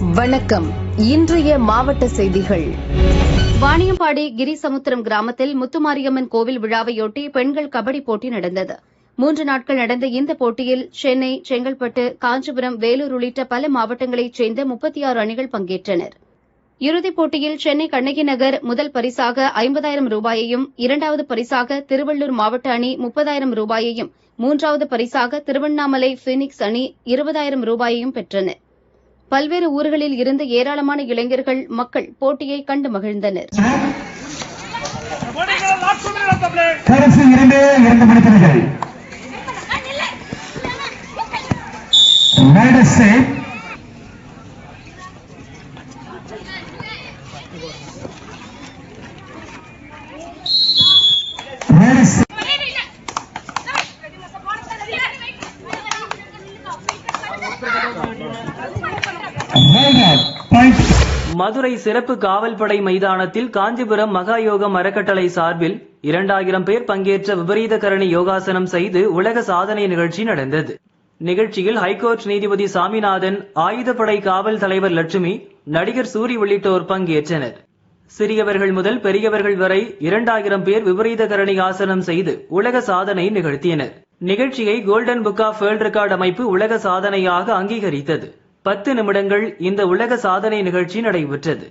வணக்கம். இன்றைய மாவட்ட செய்திகள். வாணியம்பாடி கிரிசமுத்திரம் கிராமத்தில் முத்துமாரியம்மன் கோவில் விழாவையொட்டி பெண்கள் கபடி போட்டி நடந்தது. மூன்று நாட்கள் நடந்த இந்த போட்டியில் சென்னை செங்கல்பட்டு காஞ்சிபுரம் வேலூர் உள்ளிட்ட பல மாவட்டங்களைச் சேர்ந்த முப்பத்தி ஆறு அணிகள் பங்கேற்றனர். இறுதிப் போட்டியில் சென்னை கண்ணகி நகர் முதல் பரிசாக ஐம்பதாயிரம் ரூபாயையும் இரண்டாவது பரிசாக திருவள்ளூர் மாவட்ட அணி முப்பதாயிரம் ரூபாயையும் மூன்றாவது பரிசாக திருவண்ணாமலை பீனிக்ஸ் அணி இருபதாயிரம் ரூபாயையும் பெற்றனா். பல்வேறு ஊர்களில் இருந்து ஏராளமான இளைஞர்கள் மக்கள் போட்டியை கண்டு மகிழ்ந்தனர். கடைசி மதுரை சிறப்பு காவல்படை மைதானத்தில் காஞ்சிபுரம் மகாயோகம் அறக்கட்டளை சார்பில் இரண்டாயிரம் பேர் பங்கேற்ற விபரீத கரணி யோகாசனம் செய்து உலக சாதனை நிகழ்ச்சி நடந்தது. நிகழ்ச்சியில் ஹைகோர்ட் நீதிபதி சாமிநாதன் ஆயுதப்படை காவல் தலைவர் லட்சுமி நடிகர் சூரி உள்ளிட்டோர் பங்கேற்றனர். சிறியவர்கள் முதல் பெரியவர்கள் வரை இரண்டாயிரம் பேர் விபரீத கரணி ஆசனம் செய்து உலக சாதனை நிகழ்த்தினர். நிகழ்ச்சியை golden book of world record அமைப்பு உலக சாதனையாக அங்கீகரித்தது. பத்து நிமிடங்கள் இந்த உலக சாதனை நிகழ்ச்சி நடைபெற்றது.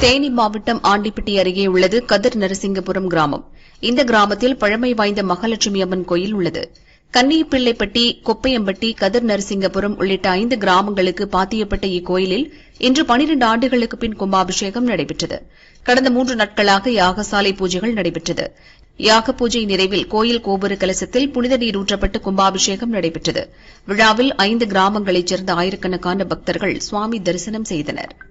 தேனி மாவட்டம் ஆண்டிப்பட்டி அருகே உள்ளது கதிர் நரசிங்கபுரம் கிராமம். இந்த கிராமத்தில் பழமை வாய்ந்த மகாலட்சுமி அம்மன் கோயில் உள்ளது. கன்னியப்பிள்ளைப்பட்டி கொப்பையம்பட்டி கதிர் நரசிங்கபுரம் உள்ளிட்ட ஐந்து கிராமங்களுக்கு பாத்தியப்பட்ட இக்கோயிலில் இன்று பனிரண்டு ஆண்டுகளுக்கு பின் கும்பாபிஷேகம் நடைபெற்றது. கடந்த மூன்று நாட்களாக யாகசாலை பூஜைகள் நடைபெற்றது. யாக பூஜை நிறைவில் கோயில் கோபுர கலசத்தில் புனித நீர் ஊற்றப்பட்டு கும்பாபிஷேகம் நடைபெற்றது. விழாவில் ஐந்து கிராமங்களைச் சேர்ந்த ஆயிரக்கணக்கான பக்தர்கள் சுவாமி தரிசனம் செய்தனர்.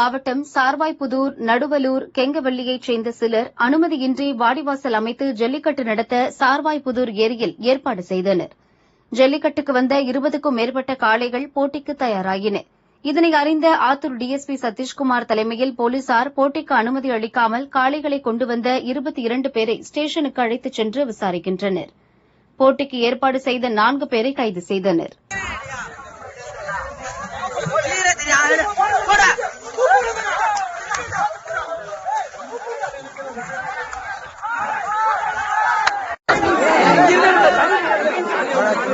மாவட்டம் சார்வாய்புதூர் நடுவலூர் கெங்கவள்ளியைச் சேர்ந்த சிலர் அனுமதியின்றி வாடிவாசல் அமைத்து ஜல்லிக்கட்டு நடத்த சார்வாய்புதூர் ஏரியில் ஏற்பாடு செய்தனர். ஜல்லிக்கட்டுக்கு வந்த இருபதுக்கும் மேற்பட்ட காளைகள் போட்டிக்கு தயாராயின. இதனை அறிந்த ஆத்தூர் டிஎஸ்பி சதீஷ்குமார் தலைமையில் போலீசார் போட்டிக்கு அனுமதி அளிக்காமல் காளைகளை கொண்டு வந்த இருபத்தி இரண்டு பேரை ஸ்டேஷனுக்கு அழைத்துச் சென்று விசாரிக்கின்றனர். போட்டிக்கு ஏற்பாடு செய்த நான்கு பேரை கைது செய்தனா்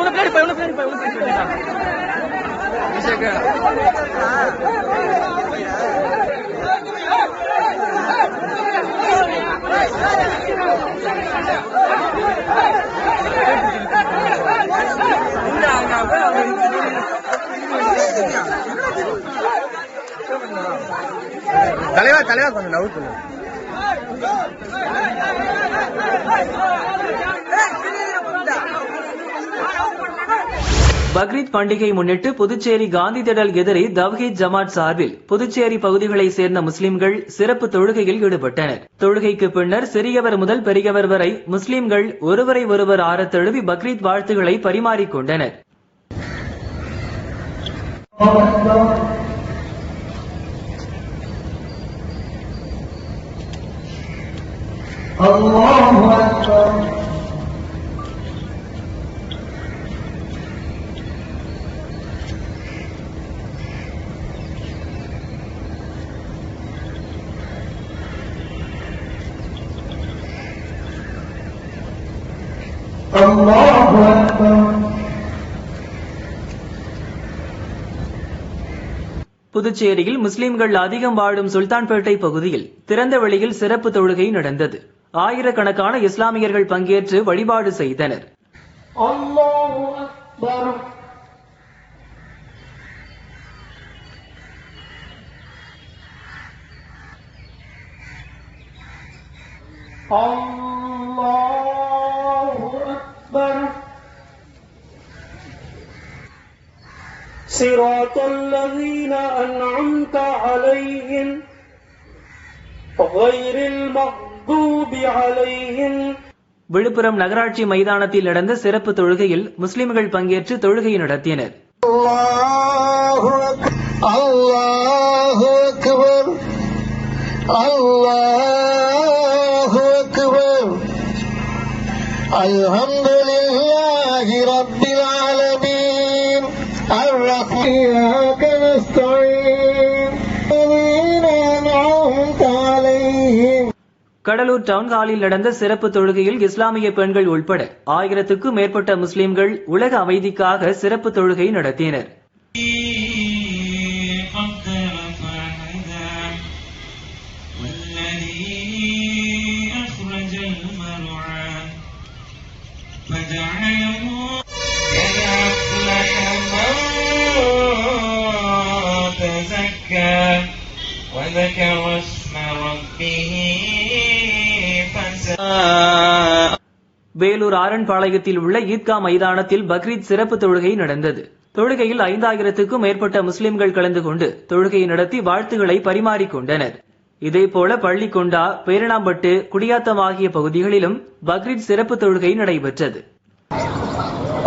உனக்கு பேர் உனக்கு பேர் உனக்கு பேர் தலைவா தலைவா கொஞ்சம் நவுத்து பக்ரீத் பண்டிகை முன்னிட்டு புதுச்சேரி காந்தி திடல் எதிரே தவ்ஹீத் ஜமாத் சார்பில் புதுச்சேரி பகுதிகளைச் சேர்ந்த முஸ்லிம்கள் சிறப்பு தொழுகையில் ஈடுபட்டனர் தொழுகைக்கு பின்னர் சிறியவர் முதல் பெரியவர் வரை முஸ்லிம்கள் ஒருவரை ஒருவர் ஆறத் தழுவி பக்ரீத் வாழ்த்துக்களை பரிமாறிக்கொண்டனர் الله أكبر الله أكبر புதுச்சேரியில் முஸ்லிம்கள் அதிகம் வாழும் சுல்தான்பேட்டை பகுதியில் திறந்த வெளியில் சிறப்பு தொழுகை நடந்தது ஆயிரக்கணக்கான இஸ்லாமியர்கள் பங்கேற்று வழிபாடு செய்தனர் الله صراط الذين أنعمت عليهم غير المغضوب عليهم விழுப்புரம் நகராட்சி மைதானத்தில் நடந்த சிறப்பு தொழுகையில் முஸ்லிம்கள் பங்கேற்று தொழுகை நடத்தினர் الله கடலூர் டவுன் ஹாலில் நடந்த சிறப்பு தொழுகையில் இஸ்லாமிய பெண்கள் உட்பட ஆயிரத்துக்கும் மேற்பட்ட முஸ்லிம்கள் உலக அமைதிக்காக சிறப்பு தொழுகை நடத்தினர் قدر வேலூர் ஆரன்பாளையத்தில் உள்ள ஈத்கா மைதானத்தில் பக்ரீத் சிறப்பு தொழுகை நடந்தது. தொழுகையில் ஐந்தாயிரத்துக்கும் மேற்பட்ட முஸ்லிம்கள் கலந்து கொண்டு தொழுகையை நடத்தி வாழ்த்துகளை பரிமாறிக்கொண்டனர். இதேபோல பள்ளிக்கொண்டா பேரணாம்பட்டு குடியாத்தம் ஆகிய பகுதிகளிலும் பக்ரீத் சிறப்பு தொழுகை நடைபெற்றது.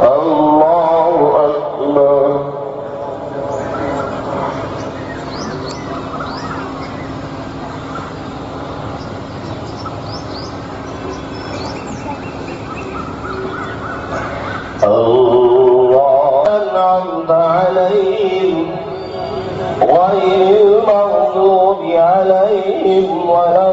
அல்லாஹ் الله أنعمت عليهم غير المغضوب عليهم ولا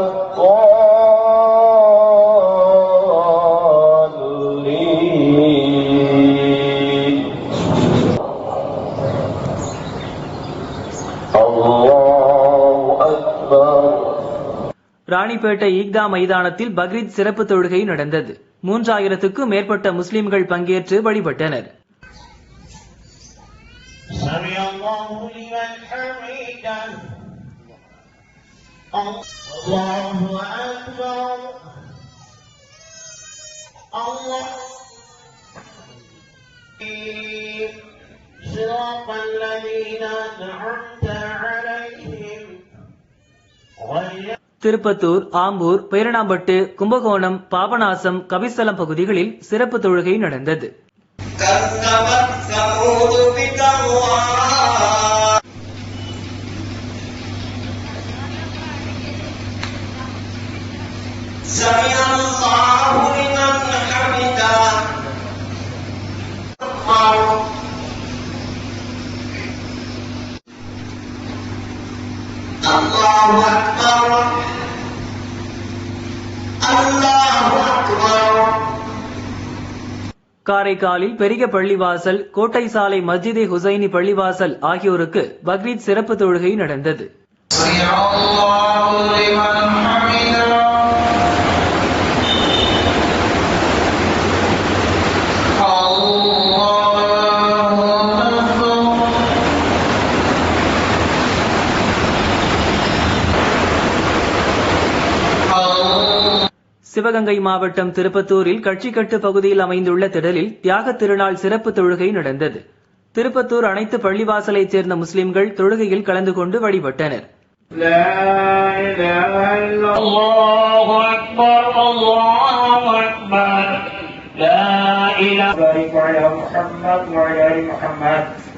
ராணிப்பேட்டை ஈக்தா மைதானத்தில் பக்ரீத் சிறப்பு தொழுகை நடந்தது மூன்றாயிரத்துக்கும் மேற்பட்ட முஸ்லிம்கள் பங்கேற்று வழிபட்டனர் سمع الله لمن حمده الله أكبر الله صراط الذين أنعمت عليهم غير திருப்பத்தூர் ஆம்பூர் பேரணாம்பட்டு கும்பகோணம் பாபநாசம் கபிஸ்தலம் பகுதிகளில் சிறப்பு தொழுகை நடந்தது كذبت ثمود بتقواها سمع الله لمن حمده الله أكبر الله أكبر காரைக்காலில் பெரிய பள்ளிவாசல் கோட்டை சாலை மஸ்ஜிதே ஹுசைனி பள்ளிவாசல் ஆகியோருக்கு பக்ரீத் சிறப்பு தொழுகை நடந்தது. சிவகங்கை மாவட்டம் திருப்பத்தூரில் கட்சிக்கட்டு பகுதியில் அமைந்துள்ள திடலில் தியாகத் திருநாள் சிறப்பு தொழுகை நடந்தது திருப்பத்தூர் அனைத்து பள்ளிவாசலைச் சேர்ந்த முஸ்லிம்கள் தொழுகையில் கலந்து கொண்டு வழிபட்டனர் الله أكبر الله أكبر لا إله بارك على محمد وعلى آل محمد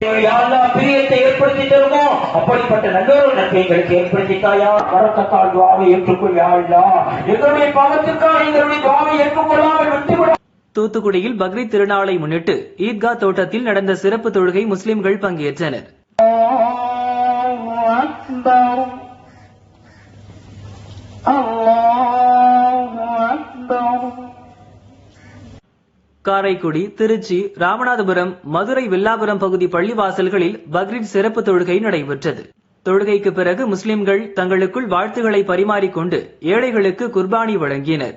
பிரியத்தை ஏற்படுத்தி தருமோ அப்படிப்பட்ட நல்லொரு நன்மை எங்களுக்கு ஏற்படுத்தித்தாயா வரக்கத்தால் துவாவை ஏற்றுக்கொள் யாழ்லா எங்களுடைய பாவத்துக்காக எங்களுடைய துவாவை ஏற்றுக்கொள்ளாமல் விட்டுவிட தூத்துக்குடியில் பக்ரீத் திருநாளை முன்னிட்டு ஈத்கா தோட்டத்தில் நடந்த சிறப்பு தொழுகை முஸ்லிம்கள் பங்கேற்றனர். காரைக்குடி திருச்சி ராமநாதபுரம் மதுரை வில்லாபுரம் பகுதி பள்ளிவாசல்களில் பக்ரீத் சிறப்பு தொழுகை நடைபெற்றது. தொழுகைக்கு பிறகு முஸ்லிம்கள் தங்களுக்குள் வாழ்த்துக்களை பரிமாறிக்கொண்டு ஏழைகளுக்கு குர்பானி வழங்கினர்.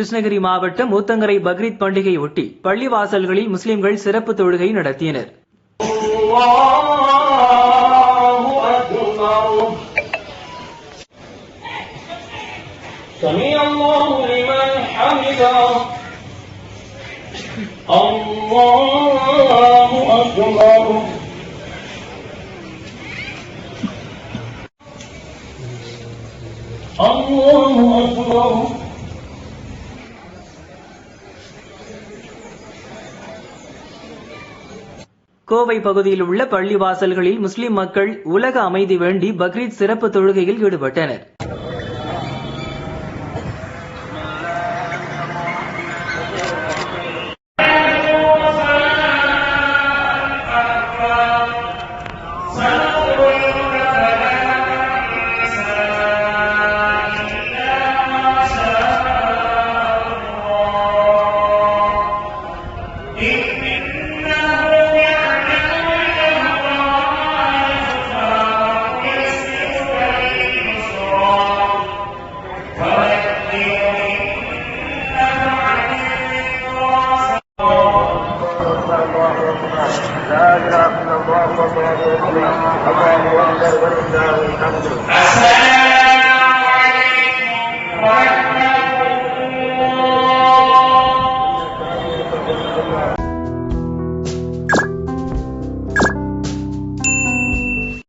கிருஷ்ணகிரி மாவட்டம் ஊத்தங்கரை பக்ரீத் பண்டிகை ஒட்டி பள்ளிவாசல்களில் முஸ்லிம்கள் சிறப்பு தொழுகை நடத்தினர் الله أكبر سمع الله لمن حمده الله أكبر الله أكبر கோவை பகுதியில் உள்ள பள்ளிவாசல்களில் முஸ்லிம் மக்கள் உலக அமைதி வேண்டி பக்ரீத் சிறப்பு தொழுகையில் ஈடுபட்டனர்.